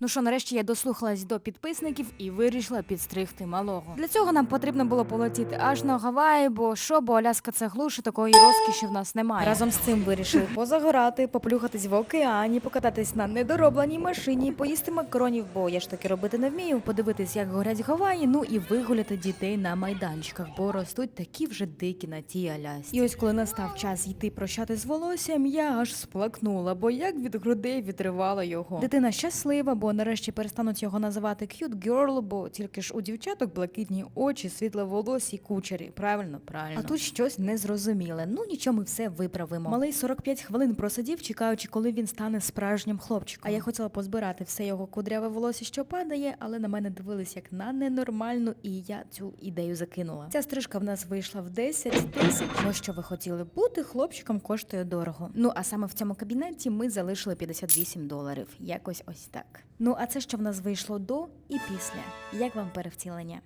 Ну що, нарешті я дослухалась до підписників і вирішила підстригти малого. Для цього нам потрібно було полетіти аж на Гаваї, бо що, бо Аляска це глуше, такої розкіші в нас немає. Разом з цим вирішили позагорати, поплюхатись в океані, покататись на недоробленій машині, поїсти макаронів, бо я ж таки робити не вмію, подивитись, як горять Гаваї, ну і вигуляти дітей на майданчиках, бо ростуть такі вже дикі на тій Алясці. І ось коли настав час йти прощати з волоссям, я аж сплакнула, бо як від грудей відривала його. Дитина щаслива, бо нарешті перестануть його називати cute girl, бо тільки ж у дівчаток блакитні очі, світле волосся і кучері. Правильно, правильно. А тут щось незрозуміле. Ну нічого, ми все виправимо. Малий 45 хвилин просидів, чекаючи, коли він стане справжнім хлопчиком. А я хотіла позбирати все його кудряве волосся, що падає, але на мене дивились як на ненормальну, і я цю ідею закинула. Ця стрижка в нас вийшла в 10 тисяч. Ну що ви хотіли бути хлопчиком коштує дорого. Ну а саме в цьому кабінеті ми залишили 58 доларів. Якось ось так. Ну а це що в нас вийшло до і після. Як вам перевтілення?